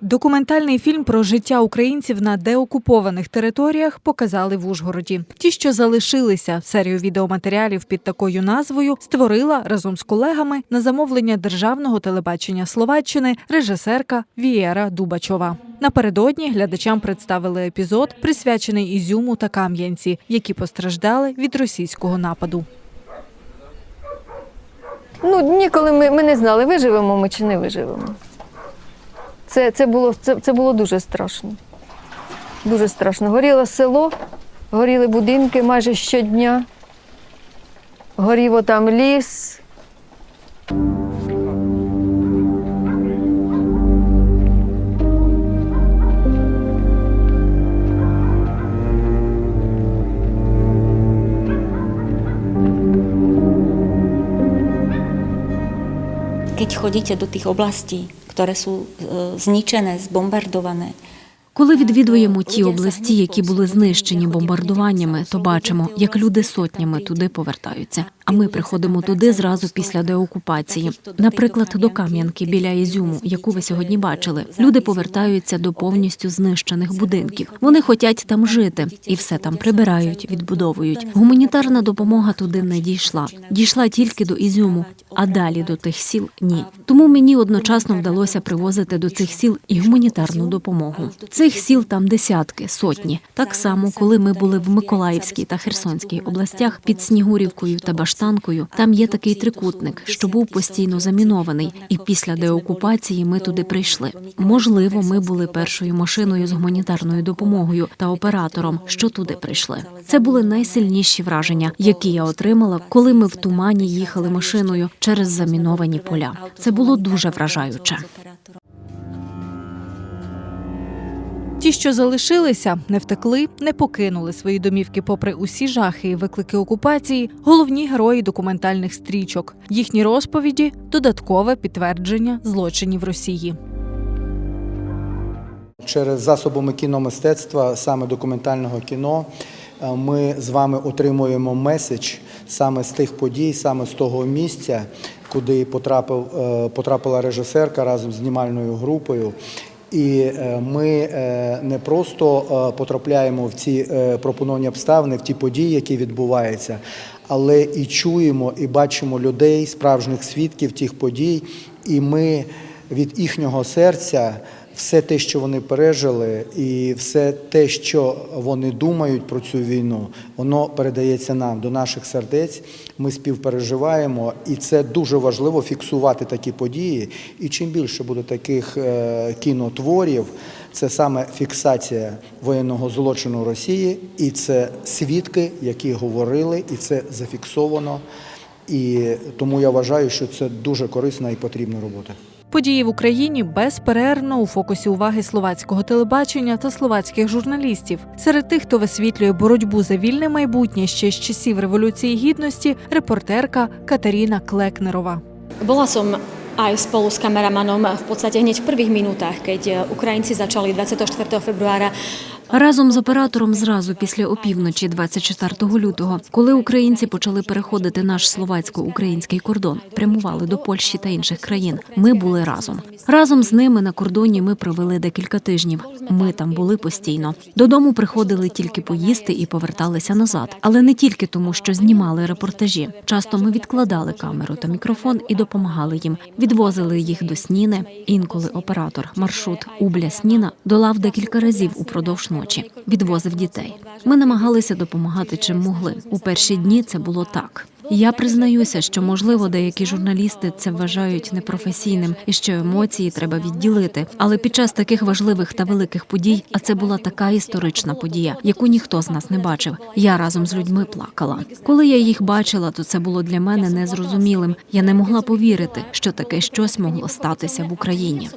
Документальний фільм про життя українців на деокупованих територіях показали в Ужгороді. Ті, що залишилися, серію відеоматеріалів під такою назвою створила разом з колегами на замовлення державного телебачення Словаччини режисерка Вієра Дубачова. Напередодні глядачам представили епізод, присвячений Ізюму та Кам'янці, які постраждали від російського нападу. Ну, дні, коли ми, ми не знали, виживемо ми чи не виживемо. Це, це, було, це, це було дуже страшно. Дуже страшно. Горіло село, горіли будинки майже щодня. Горів отам ліс. Keď chodíte do tých oblastí, ktoré sú e, zničené, zbombardované, Коли відвідуємо ті області, які були знищені бомбардуваннями, то бачимо, як люди сотнями туди повертаються. А ми приходимо туди зразу після деокупації. Наприклад, до Кам'янки біля Ізюму, яку ви сьогодні бачили. Люди повертаються до повністю знищених будинків. Вони хочуть там жити і все там прибирають, відбудовують. Гуманітарна допомога туди не дійшла. Дійшла тільки до Ізюму, а далі до тих сіл ні. Тому мені одночасно вдалося привозити до цих сіл і гуманітарну допомогу. Цих сіл там десятки, сотні. Так само, коли ми були в Миколаївській та Херсонській областях під Снігурівкою та Баштанкою, там є такий трикутник, що був постійно замінований. І після деокупації ми туди прийшли. Можливо, ми були першою машиною з гуманітарною допомогою та оператором, що туди прийшли. Це були найсильніші враження, які я отримала, коли ми в тумані їхали машиною через заміновані поля. Це було дуже вражаюче. Ті, що залишилися, не втекли, не покинули свої домівки попри усі жахи і виклики окупації, головні герої документальних стрічок. Їхні розповіді додаткове підтвердження злочинів Росії. Через засобами кіномистецтва, саме документального кіно, ми з вами отримуємо меседж саме з тих подій, саме з того місця, куди потрапив, е, потрапила режисерка разом з знімальною групою. І е, ми е, не просто е, потрапляємо в ці е, пропоновані обставини, в ті події, які відбуваються, але і чуємо, і бачимо людей, справжніх свідків тих подій, і ми від їхнього серця все те, що вони пережили, і все те, що вони думають про цю війну, воно передається нам до наших сердець. Ми співпереживаємо, і це дуже важливо фіксувати такі події. І чим більше буде таких е, кінотворів, це саме фіксація воєнного злочину Росії, і це свідки, які говорили, і це зафіксовано. І тому я вважаю, що це дуже корисна і потрібна робота. Події в Україні безперервно у фокусі уваги словацького телебачення та словацьких журналістів. Серед тих, хто висвітлює боротьбу за вільне майбутнє ще з часів революції гідності, репортерка Катеріна Клекнерова. Була som aj spolu s kameramanom v podstate hneď v prvých minútach, keď Ukrajinci začali 24. februára Разом з оператором зразу після опівночі, 24 лютого, коли українці почали переходити наш словацько-український кордон, прямували до Польщі та інших країн. Ми були разом. Разом з ними на кордоні ми провели декілька тижнів. Ми там були постійно. Додому приходили тільки поїсти і поверталися назад, але не тільки тому, що знімали репортажі. Часто ми відкладали камеру та мікрофон і допомагали їм. Відвозили їх до сніни. Інколи оператор маршрут Убля Сніна долав декілька разів упродовж ночі. Відвозив дітей. Ми намагалися допомагати чим могли. У перші дні це було так. Я признаюся, що можливо деякі журналісти це вважають непрофесійним і що емоції треба відділити. Але під час таких важливих та великих подій, а це була така історична подія, яку ніхто з нас не бачив. Я разом з людьми плакала. Коли я їх бачила, то це було для мене незрозумілим. Я не могла повірити, що таке щось могло статися в Україні.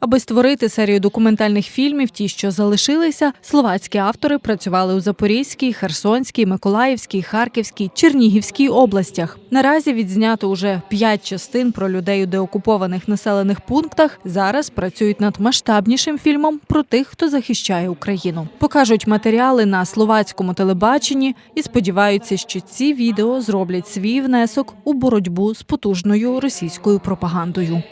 Аби створити серію документальних фільмів, ті, що залишилися, словацькі автори працювали у Запорізькій, Херсонській, Миколаївській, Харківській, Чернігівській областях. Наразі відзнято уже п'ять частин про людей у деокупованих населених пунктах. Зараз працюють над масштабнішим фільмом про тих, хто захищає Україну. Покажуть матеріали на словацькому телебаченні і сподіваються, що ці відео зроблять свій внесок у боротьбу з потужною російською пропагандою.